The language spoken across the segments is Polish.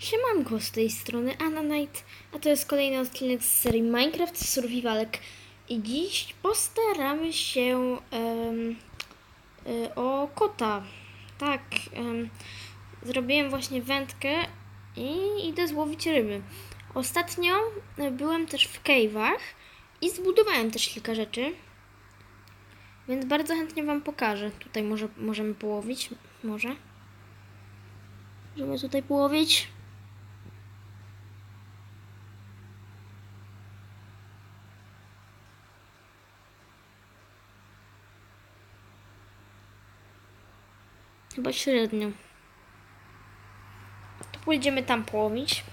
Siemanko, z tej strony Ananite, a to jest kolejny odcinek z serii Minecraft Survivalek. I dziś postaramy się em, y, o kota. Tak, em, zrobiłem właśnie wędkę i idę złowić ryby. Ostatnio e, byłem też w cave'ach i zbudowałem też kilka rzeczy. Więc bardzo chętnie Wam pokażę. Tutaj może, możemy połowić. Może. Możemy tutaj połowić. Chyba średnio. To pójdziemy tam połowić.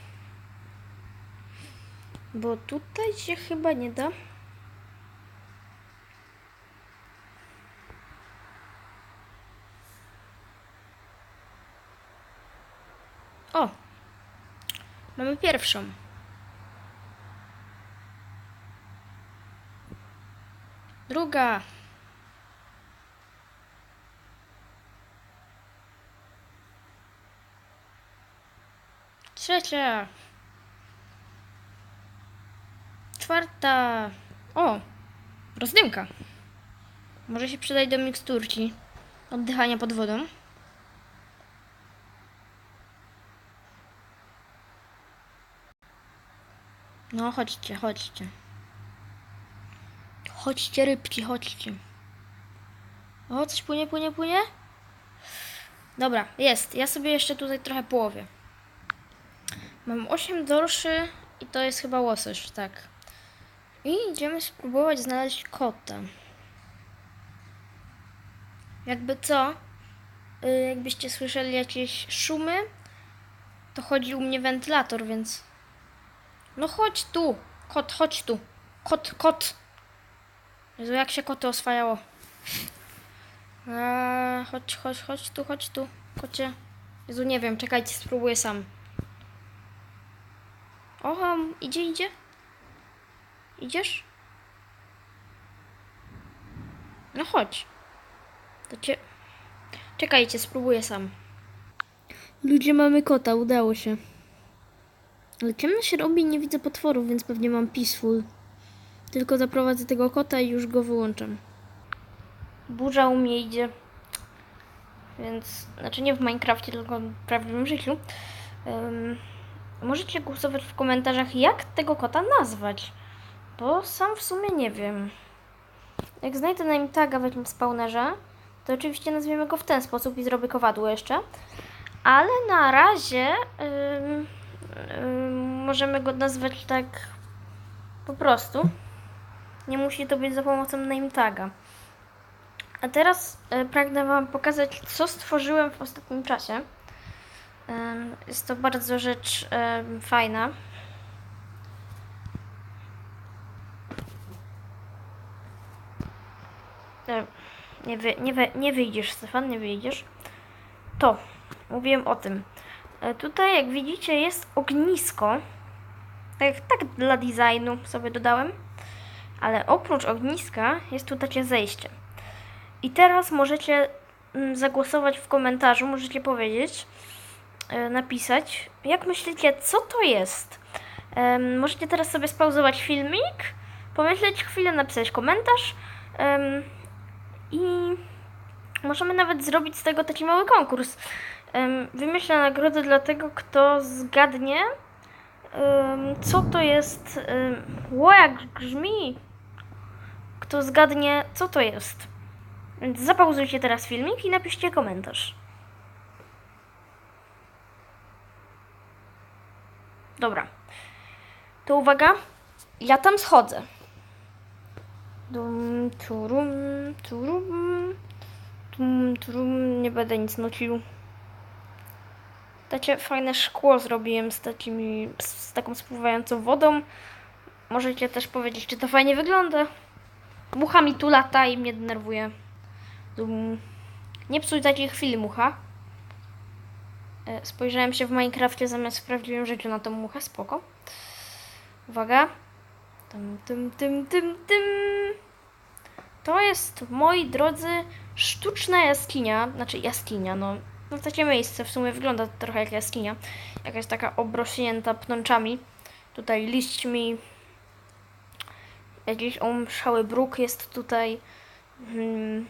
Bo tutaj się chyba nie da. O! Mamy pierwszą. Druga. Trzecia. Czwarta. O! Rozdymka. Może się przydać do miksturki. Oddychania pod wodą. No, chodźcie, chodźcie. Chodźcie, rybki, chodźcie. O, coś płynie, płynie, płynie? Dobra, jest. Ja sobie jeszcze tutaj trochę połowię. Mam 8 dorszy i to jest chyba łosoś, tak. I idziemy spróbować znaleźć kota. Jakby co, y, jakbyście słyszeli jakieś szumy, to chodzi u mnie wentylator, więc... No chodź tu, kot, chodź tu. Kot, kot. Jezu, jak się koty oswajało. Eee, chodź, chodź, chodź tu, chodź tu, kocie. Jezu, nie wiem, czekajcie, spróbuję sam. Oho, idzie, idzie. Idziesz? No chodź. To cię... Czekajcie, spróbuję sam. Ludzie, mamy kota, udało się. Ale ciemno się robi i nie widzę potworów, więc pewnie mam peaceful. Tylko zaprowadzę tego kota i już go wyłączam. Burza u mnie idzie. Więc, znaczy nie w Minecrafcie, tylko w prawdziwym życiu. Em, możecie głosować w komentarzach, jak tego kota nazwać. Bo sam w sumie nie wiem. Jak znajdę name taga w jakimś spawnerze, to oczywiście nazwiemy go w ten sposób i zrobię kowadło jeszcze. Ale na razie ym, ym, możemy go nazwać tak po prostu. Nie musi to być za pomocą name taga. A teraz y, pragnę Wam pokazać, co stworzyłem w ostatnim czasie. Jest to bardzo rzecz fajna. Nie, wy, nie, wy, nie wyjdziesz, Stefan, nie wyjdziesz. To, mówiłem o tym. E, Tutaj, jak widzicie, jest ognisko. Tak, tak dla designu sobie dodałem. Ale oprócz ogniska jest tu takie zejście. I teraz możecie mm, zagłosować w komentarzu, możecie powiedzieć, napisać, jak myślicie, co to jest. Em, możecie teraz sobie spauzować filmik, pomyśleć chwilę, napisać komentarz. em, i możemy nawet zrobić z tego taki mały konkurs. Em, Wymyślę nagrodę dla tego, kto zgadnie, em, co to jest. em, Ło, jak grzmi! Kto zgadnie, co to jest. Więc zapauzujcie teraz filmik i napiszcie komentarz. Dobra. To uwaga, ja tam schodzę. Dum, turum, turum, tum, turum, nie będę nic nucił. Takie fajne szkło zrobiłem z takimi, z taką spływającą wodą. Możecie też powiedzieć, czy to fajnie wygląda. Mucha mi tu lata i mnie denerwuje. Dum. Nie psuj takiej chwili, mucha. E, Spojrzałem się w Minecrafcie zamiast w prawdziwym życiu na tą muchę, spoko. Uwaga. Tym, tym, tym, tym, tym. To jest, moi drodzy, sztuczna jaskinia, znaczy jaskinia, no no takie miejsce, w sumie wygląda trochę jak jaskinia. Jakaś taka obrośnięta pnączami. Tutaj liśćmi. Jakiś omszały bruk jest tutaj. Hmm,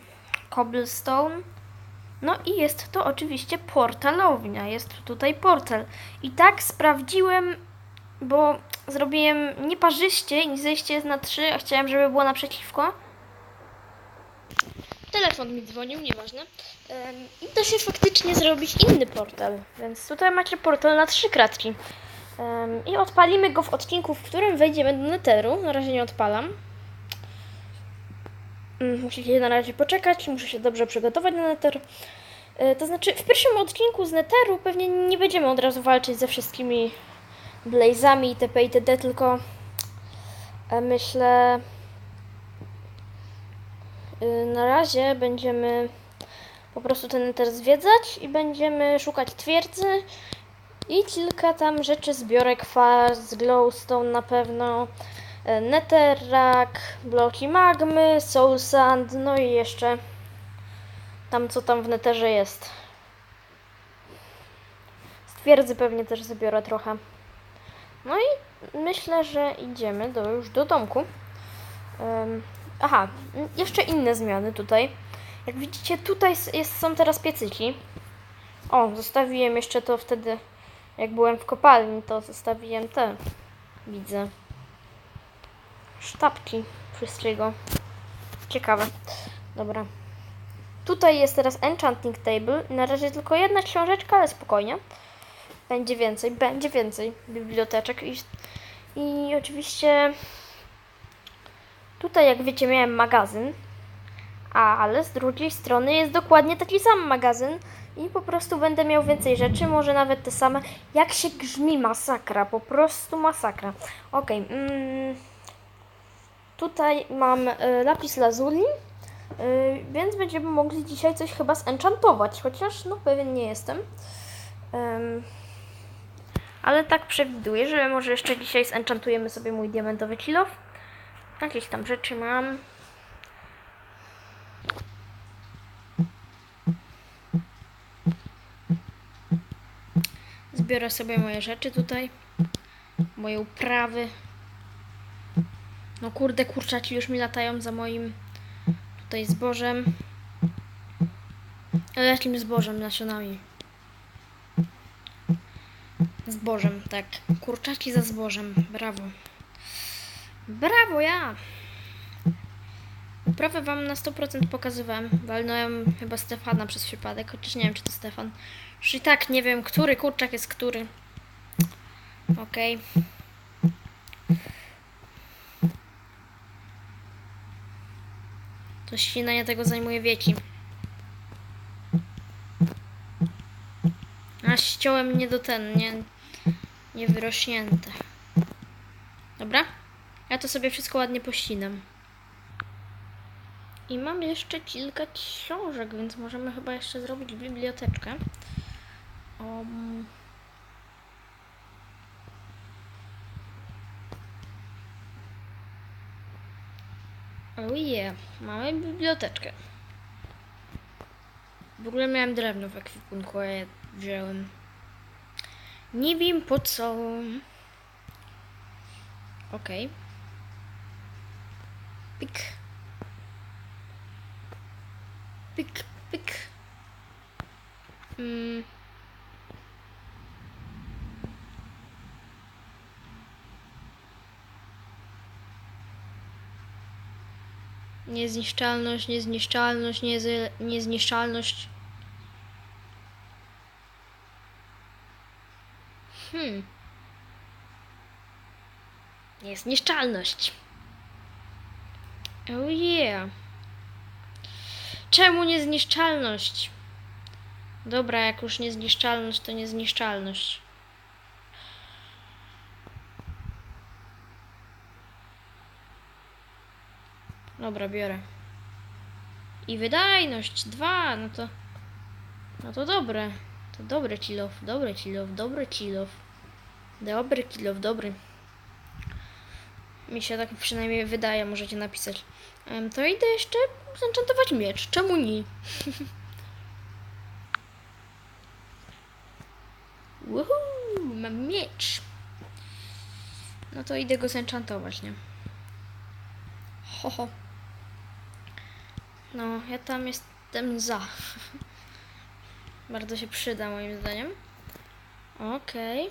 cobblestone. No i jest to oczywiście portalownia. Jest tutaj portal. I tak sprawdziłem, bo zrobiłem nieparzyście i zejście jest na 3, a chciałem, żeby było naprzeciwko. Telefon mi dzwonił, nieważne. I da się faktycznie zrobić inny portal. Więc tutaj macie portal na trzy kratki. I odpalimy go w odcinku, w którym wejdziemy do Netheru. Na razie nie odpalam. Mm, Musicie na razie poczekać, muszę się dobrze przygotować na Nether. E, To znaczy, w pierwszym odcinku z Netheru pewnie nie będziemy od razu walczyć ze wszystkimi Blazami itp. itd., tylko e, myślę, y, na razie będziemy po prostu ten Nether zwiedzać i będziemy szukać twierdzy i kilka tam rzeczy zbiorę kwas, glowstone na pewno, e, netherrack, bloki magmy, soul sand, no i jeszcze tam co tam w netherze jest. Z twierdzy pewnie też zbiorę trochę. No i myślę, że idziemy do, już do domku. Em, aha, jeszcze inne zmiany tutaj. Jak widzicie, tutaj jest, są teraz piecyki. O, zostawiłem jeszcze to wtedy, jak byłem w kopalni, to zostawiłem te, widzę, sztabki wszystkiego. Ciekawe. Dobra. Tutaj jest teraz Enchanting Table. Na razie tylko jedna książeczka, ale spokojnie. Będzie więcej, będzie więcej biblioteczek i, i oczywiście tutaj jak wiecie miałem magazyn, a, ale z drugiej strony jest dokładnie taki sam magazyn i po prostu będę miał więcej rzeczy, może nawet te same. Jak się grzmi masakra, po prostu masakra. Okej, mm, tutaj mam y, lapis lazuli, y, więc będziemy mogli dzisiaj coś chyba zenchantować, chociaż no pewien nie jestem. Em, ale tak przewiduję, że może jeszcze dzisiaj zenchantujemy sobie mój diamentowy kilof. Jakieś tam rzeczy mam. Zbiorę sobie moje rzeczy tutaj. Moje uprawy. No kurde, kurczaki już mi latają za moim tutaj zbożem. Ale jakim zbożem? Nasionami. Zbożem, tak. Kurczaki za zbożem. Brawo. Brawo, ja! Uprawę wam na 100% pokazywałem. Walnąłem chyba Stefana przez przypadek, chociaż nie wiem, czy to Stefan. Już i tak nie wiem, który kurczak jest który. Okej. To ścinanie tego zajmuje wieki. A ściąłem nie do ten, nie, nie wyrośnięte. Dobra? Ja to sobie wszystko ładnie pościnam. I mam jeszcze kilka książek, więc możemy chyba jeszcze zrobić biblioteczkę. Um, oh yeah, mamy biblioteczkę. W ogóle miałem drewno w ekwipunku, a ja wziąłem. Nie wiem po co. Okej. Pik. Pik, pik. Mm. Niezniszczalność, niezniszczalność, nieze, niezniszczalność. Hmm. Niezniszczalność. Oh yeah. Czemu niezniszczalność? Dobra, jak już niezniszczalność, to niezniszczalność. Dobra, biorę. I wydajność dwa, no to. No to dobre. To dobry kilof, dobry kilof, dobry kilof. Dobry kilof, dobry. Mi się tak przynajmniej wydaje, możecie napisać. To idę jeszcze zenchantować miecz. Czemu nie? Woohoo! Mam miecz. No to idę go zenchantować, nie? Ho, ho. No, ja tam jestem za. Bardzo się przyda moim zdaniem. Okej.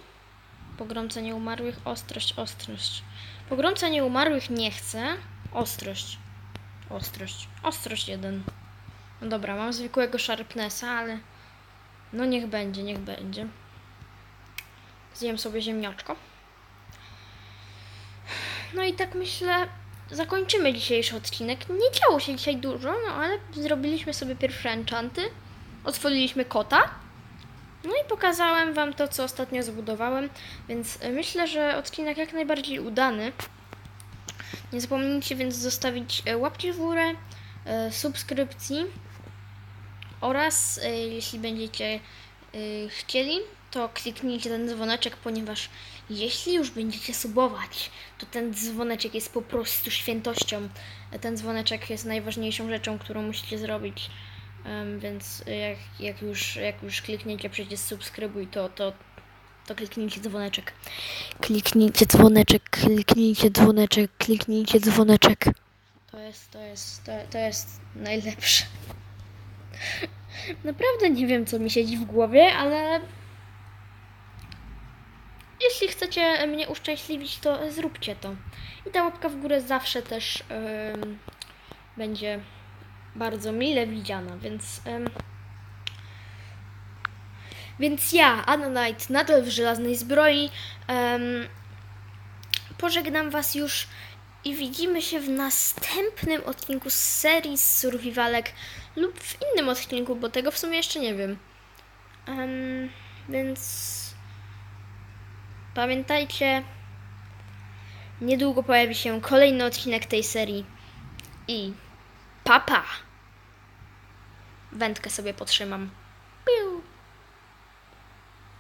Pogromca nieumarłych, ostrość, ostrość. Pogromca nieumarłych nie chcę. Ostrość. Ostrość. Ostrość jeden. No dobra, mam zwykłego Sharpnessa, ale... No niech będzie, niech będzie. Zjem sobie ziemniaczko. No i tak myślę, zakończymy dzisiejszy odcinek. Nie działo się dzisiaj dużo, no ale zrobiliśmy sobie pierwsze enchanty. Otworzyliśmy kota. No i pokazałem Wam to, co ostatnio zbudowałem, więc y, myślę, że odcinek jak najbardziej udany. Nie zapomnijcie więc zostawić e, łapki w górę, e, subskrypcji oraz jeśli będziecie chcieli, to kliknijcie ten dzwoneczek, ponieważ jeśli już będziecie subować, to ten dzwoneczek jest po prostu świętością. Ten dzwoneczek jest najważniejszą rzeczą, którą musicie zrobić. Em, więc jak, jak, już, jak już klikniecie przecież subskrybuj, to, to, to kliknijcie dzwoneczek. Kliknijcie dzwoneczek, kliknijcie dzwoneczek, kliknijcie dzwoneczek. To jest, to jest, to, to jest najlepsze. Naprawdę nie wiem, co mi siedzi w głowie, ale jeśli chcecie mnie uszczęśliwić, to zróbcie to. I ta łapka w górę zawsze też będzie bardzo mile widziana, więc. więc ja, Anna Knight, nadal w żelaznej zbroi, em, pożegnam Was już i widzimy się w następnym odcinku z serii survivalek lub w innym odcinku, bo tego w sumie jeszcze nie wiem. Em, więc pamiętajcie, niedługo pojawi się kolejny odcinek tej serii i papa. Wędkę sobie potrzymam.